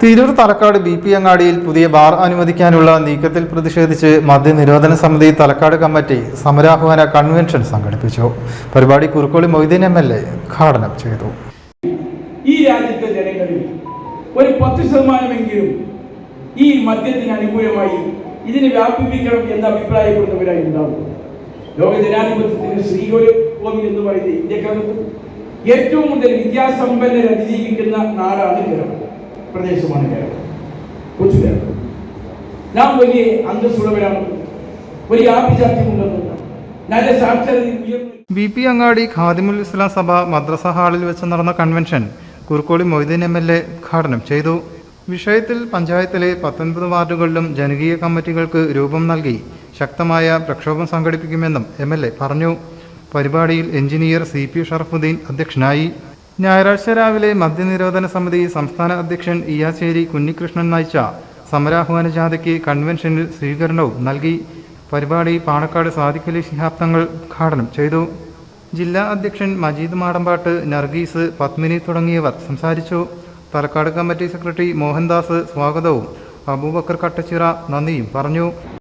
Tirur Thalakkad B P അങ്ങാടിയിൽ പുതിയ bar അനുവദിക്കാനുള്ള നീക്കത്തിൽ പ്രതിഷേധിച്ച് മദ്യനിരോധന സമിതി തലക്കാട് കമ്മിറ്റി സമരാഹ്വാന കൺവെൻഷൻ സംഘടിപ്പിച്ചു. പരിപാടി Kurukkoli Moideen M L A ഉദ്ഘാടനം ചെയ്തു. ഈ രാജ്യത്തെ ജനങ്ങളിൽ ഒരു പത്ത് ശതമാനമെങ്കിലും ഈ മദ്യത്തിന് അനുകൂലമായി ഇതിനെ വ്യാപിപ്പിക്കണം എന്ന് അഭിപ്രായപ്പെടുന്നവരായി ഉണ്ടാവും ലോക ജനാധിപത്യത്തിന് ശ്രീകോലി എന്ന് പറയുന്ന ഇന്ത്യക്കകത്ത് ഏറ്റവും കൂടുതൽ വിദ്യാസമ്പന്നർ അതിജീവിക്കുന്ന നാടാണ് കേരളം. പ്രദേശമാണ് കേരളം. കൊച്ചു കേരളം നാം വലിയ അന്തസ്സുള്ളവരാണ്. വലിയ ആഭിജാത്യമുണ്ടെന്ന് നല്ല സാക്ഷരത ബി പി അങ്ങാടി ഖാദിമുൽ ഇസ്ലാം സഭ മദ്രസ ഹാളിൽ വെച്ച് നടന്ന convention Kurukkoli Moideen M L A ഉദ്ഘാടനം ചെയ്തു. വിഷയത്തിൽ പഞ്ചായത്തിലെ പത്തൊൻപത് വാർഡുകളിലും ജനകീയ കമ്മിറ്റികൾക്ക് രൂപം നൽകി ശക്തമായ പ്രക്ഷോഭം സംഘടിപ്പിക്കുമെന്നും എ പറഞ്ഞു. പരിപാടിയിൽ എഞ്ചിനീയർ സി പി ഷറഫുദ്ദീൻ അധ്യക്ഷനായി. ഞായറാഴ്ച രാവിലെ മദ്യനിരോധന സമിതി സംസ്ഥാന അധ്യക്ഷൻ ഇയാശ്ശേരി കുഞ്ഞികൃഷ്ണൻ നയിച്ച സമരാഹ്വാന ജാഥയ്ക്ക് കൺവെൻഷനിൽ സ്വീകരണവും നൽകി. പരിപാടി പാണക്കാട് സാദിഖലി ശിഹാബ് തങ്ങൾ ഉദ്ഘാടനം ചെയ്തു. ജില്ലാ അധ്യക്ഷൻ മജീദ് മാടമ്പാട്ട് നർഗീസ് പത്മിനി തുടങ്ങിയവർ സംസാരിച്ചു. തലക്കാട് കമ്മിറ്റി സെക്രട്ടറി മോഹൻദാസ് സ്വാഗതവും. അബൂബക്കർ കട്ടച്ചിറ നന്ദിയും പറഞ്ഞു.